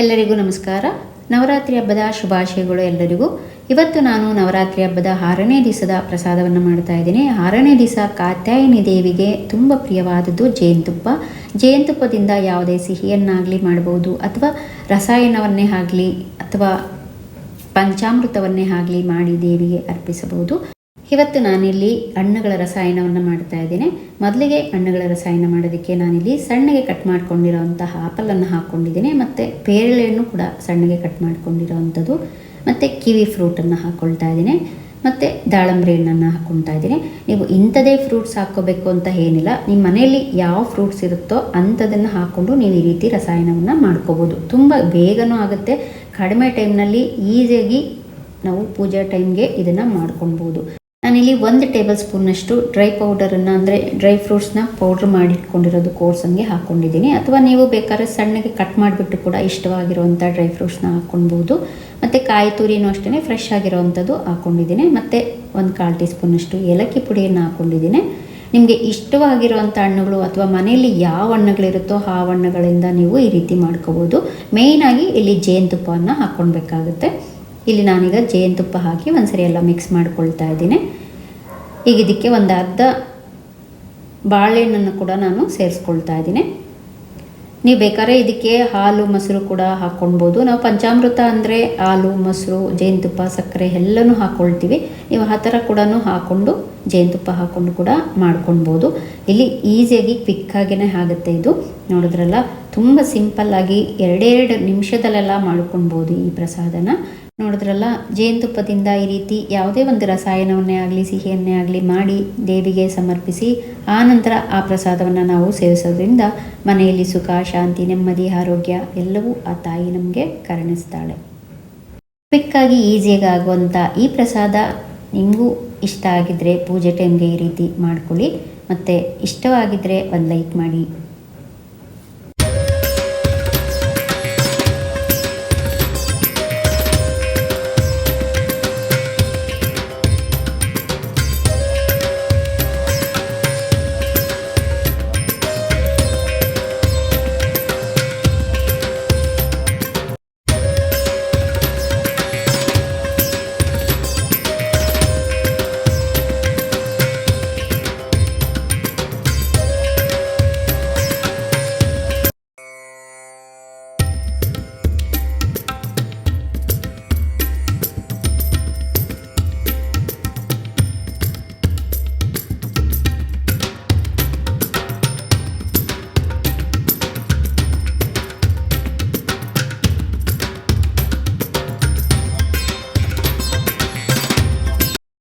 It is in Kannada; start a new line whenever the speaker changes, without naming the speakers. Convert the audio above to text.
ಎಲ್ಲರಿಗೂ ನಮಸ್ಕಾರ. ನವರಾತ್ರಿ ಹಬ್ಬದ ಶುಭಾಶಯಗಳು ಎಲ್ಲರಿಗೂ. ಇವತ್ತು ನಾನು ನವರಾತ್ರಿ ಹಬ್ಬದ ಆರನೇ ದಿವಸದ ಪ್ರಸಾದವನ್ನು ಮಾಡ್ತಾ ಇದ್ದೀನಿ. ಆರನೇ ದಿವಸ ಕಾತ್ಯಾಯಿನಿ ದೇವಿಗೆ ತುಂಬ ಪ್ರಿಯವಾದದ್ದು ಜೇನುತುಪ್ಪ. ಜೇನುತುಪ್ಪದಿಂದ ಯಾವುದೇ ಸಿಹಿಯನ್ನಾಗಲಿ ಮಾಡ್ಬೋದು ಅಥವಾ ರಸಾಯನವನ್ನೇ ಆಗಲಿ ಅಥವಾ ಪಂಚಾಮೃತವನ್ನೇ ಆಗಲಿ ಮಾಡಿ ದೇವಿಗೆ ಅರ್ಪಿಸಬಹುದು. ಇವತ್ತು ನಾನಿಲ್ಲಿ ಹಣ್ಣುಗಳ ರಸಾಯನವನ್ನು ಮಾಡ್ತಾ ಇದ್ದೇನೆ. ಮೊದಲಿಗೆ ಹಣ್ಣುಗಳ ರಸಾಯನ ಮಾಡೋದಕ್ಕೆ ನಾನಿಲ್ಲಿ ಸಣ್ಣಗೆ ಕಟ್ ಮಾಡ್ಕೊಂಡಿರೋವಂತಹ ಆಪಲನ್ನು ಹಾಕ್ಕೊಂಡಿದ್ದೀನಿ ಮತ್ತು ಪೇರಳೆಯನ್ನು ಕೂಡ ಸಣ್ಣಗೆ ಕಟ್ ಮಾಡ್ಕೊಂಡಿರೋವಂಥದ್ದು. ಮತ್ತು ಕಿವಿ ಫ್ರೂಟನ್ನು ಹಾಕ್ಕೊಳ್ತಾ ಇದ್ದೀನಿ. ಮತ್ತು ದಾಳಂಬ್ರಿ ಹಣ್ಣನ್ನು ಹಾಕ್ಕೊಳ್ತಾ ಇದ್ದೀನಿ. ನೀವು ಇಂಥದೇ ಫ್ರೂಟ್ಸ್ ಹಾಕ್ಕೋಬೇಕು ಅಂತ ಏನಿಲ್ಲ. ನಿಮ್ಮ ಮನೆಯಲ್ಲಿ ಯಾವ ಫ್ರೂಟ್ಸ್ ಇರುತ್ತೋ ಅಂಥದನ್ನು ಹಾಕ್ಕೊಂಡು ನೀವು ಈ ರೀತಿ ರಸಾಯನವನ್ನು ಮಾಡ್ಕೋಬೋದು. ತುಂಬ ಬೇಗನೂ ಆಗುತ್ತೆ. ಕಡಿಮೆ ಟೈಮ್ನಲ್ಲಿ ಈಸಿಯಾಗಿ ನಾವು ಪೂಜಾ ಟೈಮ್ಗೆ ಇದನ್ನು ಮಾಡ್ಕೊಳ್ಬೋದು. ನಾನಿಲ್ಲಿ ಒಂದು ಟೇಬಲ್ ಸ್ಪೂನಷ್ಟು ಡ್ರೈ ಪೌಡರನ್ನು, ಅಂದರೆ ಡ್ರೈ ಫ್ರೂಟ್ಸ್ನ ಪೌಡ್ರ್ ಮಾಡಿಟ್ಕೊಂಡಿರೋದು ಕೋರ್ಸನ್ಗೆ ಹಾಕ್ಕೊಂಡಿದ್ದೀನಿ. ಅಥವಾ ನೀವು ಬೇಕಾದ್ರೆ ಸಣ್ಣಗೆ ಕಟ್ ಮಾಡಿಬಿಟ್ಟು ಕೂಡ ಇಷ್ಟವಾಗಿರುವಂಥ ಡ್ರೈ ಫ್ರೂಟ್ಸ್ನ ಹಾಕ್ಕೊಳ್ಬೋದು. ಮತ್ತು ಕಾಯಿ ತುರಿನೂ ಅಷ್ಟೇ ಫ್ರೆಶ್ ಆಗಿರೋವಂಥದ್ದು ಹಾಕ್ಕೊಂಡಿದ್ದೀನಿ. ಮತ್ತು ಒಂದು ಕಾಲು ಟೀ ಸ್ಪೂನಷ್ಟು ಏಲಕ್ಕಿ ಪುಡಿಯನ್ನು ಹಾಕ್ಕೊಂಡಿದ್ದೀನಿ. ನಿಮಗೆ ಇಷ್ಟವಾಗಿರುವಂಥ ಹಣ್ಣುಗಳು ಅಥವಾ ಮನೆಯಲ್ಲಿ ಯಾವ ಹಣ್ಣುಗಳಿರುತ್ತೋ ಆ ಹಣ್ಣುಗಳಿಂದ ನೀವು ಈ ರೀತಿ ಮಾಡ್ಕೋಬೋದು ಮೇಯ್ನಾಗಿ ಇಲ್ಲಿ ಜೇನುತುಪ್ಪವನ್ನು ಹಾಕ್ಕೊಳ್ಬೇಕಾಗುತ್ತೆ. ಇಲ್ಲಿ ನಾನೀಗ ಜೇನುತುಪ್ಪ ಹಾಕಿ ಒಂದ್ಸರಿ ಎಲ್ಲ ಮಿಕ್ಸ್ ಮಾಡ್ಕೊಳ್ತಾ ಇದ್ದೀನಿ. ಈಗ ಇದಕ್ಕೆ ಒಂದು ಅರ್ಧ ಬಾಳೆಹಣ್ಣನ್ನು ಕೂಡ ನಾನು ಸೇರಿಸ್ಕೊಳ್ತಾ ಇದ್ದೀನಿ. ನೀವು ಬೇಕಾದ್ರೆ ಇದಕ್ಕೆ ಹಾಲು, ಮೊಸರು ಕೂಡ ಹಾಕ್ಕೊಳ್ಬೋದು. ನಾವು ಪಂಚಾಮೃತ ಅಂದರೆ ಹಾಲು, ಮೊಸರು ಜೇನುತುಪ್ಪ ಸಕ್ಕರೆ ಎಲ್ಲನೂ ಹಾಕ್ಕೊಳ್ತೀವಿ ನೀವು ಆ ಥರ ಕೂಡ ಹಾಕ್ಕೊಂಡು ಜೇನುತುಪ್ಪ ಹಾಕ್ಕೊಂಡು ಕೂಡ ಮಾಡ್ಕೊಳ್ಬೋದು. ಇಲ್ಲಿ ಈಸಿಯಾಗಿ ಕ್ವಿಕ್ಕಾಗಿಯೇ ಆಗುತ್ತೆ ಇದು. ನೋಡಿದ್ರಲ್ಲ, ತುಂಬ ಸಿಂಪಲ್ಲಾಗಿ ಎರಡೆರಡು ನಿಮಿಷದಲ್ಲೆಲ್ಲ ಮಾಡ್ಕೊಳ್ಬೋದು ಈ ಪ್ರಸಾದನ. ನೋಡಿದ್ರಲ್ಲ, ಜೇನುತುಪ್ಪದಿಂದ ಈ ರೀತಿ ಯಾವುದೇ ಒಂದು ರಸಾಯನವನ್ನೇ ಆಗಲಿ, ಸಿಹಿಯನ್ನೇ ಆಗಲಿ ಮಾಡಿ ದೇವಿಗೆ ಸಮರ್ಪಿಸಿ, ಆ ನಂತರ ಆ ಪ್ರಸಾದವನ್ನು ನಾವು ಸೇವಿಸೋದ್ರಿಂದ ಮನೆಯಲ್ಲಿ ಸುಖ, ಶಾಂತಿ, ನೆಮ್ಮದಿ, ಆರೋಗ್ಯ ಎಲ್ಲವೂ ಆ ತಾಯಿ ನಮಗೆ ಕರುಣಿಸ್ತಾಳೆ. ಕ್ವಿಕ್ಕಾಗಿ ಈಸಿಯಾಗಿ ಆಗುವಂಥ ಈ ಪ್ರಸಾದ ನಿಮಗೂ ಇಷ್ಟ ಆಗಿದ್ದರೆ ಪೂಜೆ ಟೈಮ್ಗೆ ಈ ರೀತಿ ಮಾಡ್ಕೊಳ್ಳಿ. ಮತ್ತು ಇಷ್ಟವಾಗಿದ್ದರೆ ಒಂದು ಲೈಕ್ ಮಾಡಿ.